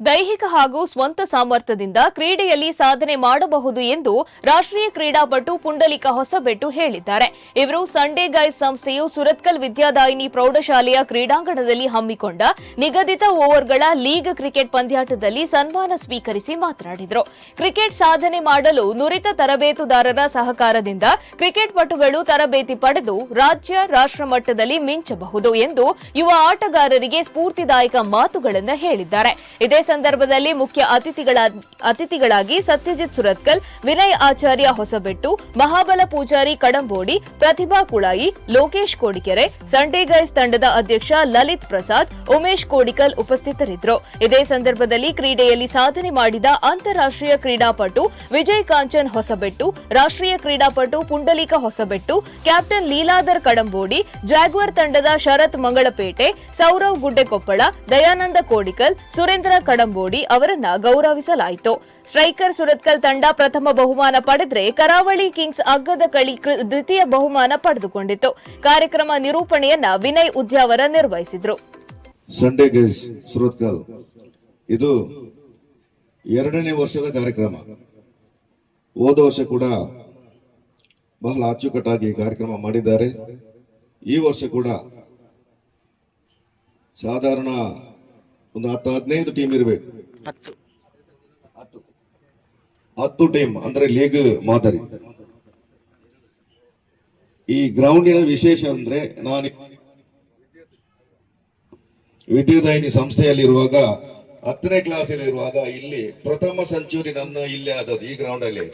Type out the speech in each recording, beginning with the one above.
ದೈಹಿಕ ಹಾಗೂ ಸ್ವಂತ ಸಾಮರ್ಥ್ಯದಿಂದ ಕ್ರೀಡೆಯಲ್ಲಿ ಸಾಧನೆ ಮಾಡಬಹುದು ಎಂದು ರಾಷ್ಟ್ರೀಯ ಕ್ರೀಡಾಪಟು ಪುಂಡಲಿಕ ಹೊಸಬೆಟ್ಟು ಹೇಳಿದ್ದಾರೆ. ಇವರು ಸಂಡೇ ಗೈಸ್ ಸಂಸ್ಥೆಯು ಸುರತ್ಕಲ್ ವಿದ್ಯಾದಾಯಿನಿ ಪ್ರೌಢಶಾಲೆಯ ಕ್ರೀಡಾಂಗಣದಲ್ಲಿ ಹಮ್ಮಿಕೊಂಡ ನಿಗದಿತ ಓವರ್ಗಳ ಲೀಗ್ ಕ್ರಿಕೆಟ್ ಪಂದ್ಯಾಟದಲ್ಲಿ ಸನ್ಮಾನ ಸ್ವೀಕರಿಸಿ ಮಾತನಾಡಿದರು. ಕ್ರಿಕೆಟ್ ಸಾಧನೆ ಮಾಡಲು ನುರಿತ ತರಬೇತುದಾರರ ಸಹಕಾರದಿಂದ ಕ್ರಿಕೆಟ್ ಪಟುಗಳು ತರಬೇತಿ ಪಡೆದು ರಾಜ್ಯ, ರಾಷ್ಟ್ರ ಮಟ್ಟದಲ್ಲಿ ಮಿಂಚಬಹುದು ಎಂದು ಯುವ ಆಟಗಾರರಿಗೆ ಸ್ಫೂರ್ತಿದಾಯಕ ಮಾತುಗಳನ್ನು ಹೇಳಿದ್ದಾರೆ. ಇದೇ ಸಂದರ್ಭದಲ್ಲಿ ಮುಖ್ಯ ಅತಿಥಿಗಳ ಅತಿಥಿಗಳಾಗಿ ಸತ್ಯಜಿತ್ ಸುರತ್ಕಲ್, ವಿನಯ್ ಆಚಾರ್ಯ ಹೊಸಬೆಟ್ಟು, ಮಹಾಬಲ ಪೂಜಾರಿ ಕಡಂಬೋಡಿ, ಪ್ರತಿಭಾ ಕುಳಾಯಿ, ಲೋಕೇಶ್ ಕೋಡಿಕೆರೆ ಸಂಡೇ ಗೈಸ್ ತಂಡದ ಅಧ್ಯಕ್ಷ ಲಲಿತ್ ಪ್ರಸಾದ್, ಉಮೇಶ್ ಕೋಡಿಕಲ್ ಉಪಸ್ಥಿತರಿದ್ದರು. ಇದೇ ಸಂದರ್ಭದಲ್ಲಿ ಕ್ರೀಡೆಯಲ್ಲಿ ಸಾಧನೆ ಮಾಡಿದ ಅಂತಾರಾಷ್ಟ್ರೀಯ ಕ್ರೀಡಾಪಟು ವಿಜಯ್ ಕಾಂಚನ್ ಹೊಸಬೆಟ್ಟು, ರಾಷ್ಟ್ರೀಯ ಕ್ರೀಡಾಪಟು ಪುಂಡಲೀಕ ಹೊಸಬೆಟ್ಟು, ಕ್ಯಾಪ್ಟನ್ ಲೀಲಾಧರ್ ಕಡಂಬೋಡಿ, ಜಾಗ್ವರ್ ತಂಡದ ಶರತ್ ಮಂಗಳಪೇಟೆ, ಸೌರವ್ ಗುಡ್ಡೆಕೊಪ್ಪಳ, ದಯಾನಂದ ಕೋಡಿಕಲ್, ಸುರೇಂದ್ರ ಕಡಂಬೋಡಿ ಅವರನ್ನ ಗೌರವಿಸಲಾಯಿತು. ಸ್ಟ್ರೈಕರ್ ಸುರತ್ಕಲ್ ತಂಡ ಪ್ರಥಮ ಬಹುಮಾನ ಪಡೆದ್ರೆ ಕರಾವಳಿ ಕಿಂಗ್ಸ್ ಅಗ್ಗದ ಕಳಿ ದ್ವಿತೀಯ ಬಹುಮಾನ ಪಡೆದುಕೊಂಡಿತು ಕಾರ್ಯಕ್ರಮ ನಿರೂಪಣೆಯನ್ನ ವಿನಯ್ ಉದ್ಯಾವರ ನಿರ್ವಹಿಸಿದ್ರು. ಸಂಡೇ ಸುರತ್ಕಲ್. ಇದು ಎರಡನೇ ವರ್ಷದ ಕಾರ್ಯಕ್ರಮ. ಹೋದ ವರ್ಷ ಕೂಡ ಬಹಳ ಅಚ್ಚುಕಟ್ಟಾಗಿ ಕಾರ್ಯಕ್ರಮ ಮಾಡಿದ್ದಾರೆ. ಈ ವರ್ಷ ಕೂಡ ಸಾಧಾರಣ ಒಂದು ಹತ್ತು ಹದಿನೈದು ಟೀಮ್ ಇರಬೇಕು. ಹತ್ತು. ಟೀಮ್ ಅಂದ್ರೆ ಲೀಗ್ ಮಾದರಿ. ಈ ಗ್ರೌಂಡಿನ ವಿಶೇಷ ಅಂದ್ರೆ ನಾನು ವಿದ್ಯುದಾಯಿನಿ ಸಂಸ್ಥೆಯಲ್ಲಿರುವಾಗ ಹತ್ತನೇ ಕ್ಲಾಸಲ್ಲಿರುವಾಗ ಇಲ್ಲಿ ಪ್ರಥಮ ಸೆಂಚುರಿ ನನ್ನ ಇಲ್ಲೇ ಆದದ್ದು ಈ ಗ್ರೌಂಡ್ ಅಲ್ಲಿ.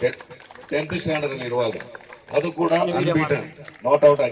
ಟೆಂತ್ ಸ್ಟ್ಯಾಂಡರ್ಡ್ ಅಲ್ಲಿ ಇರುವಾಗ ಅದು ಕೂಡ ಅನ್ಬೀಟನ್ ನಾಟ್ ಔಟ್ ಆಗಿ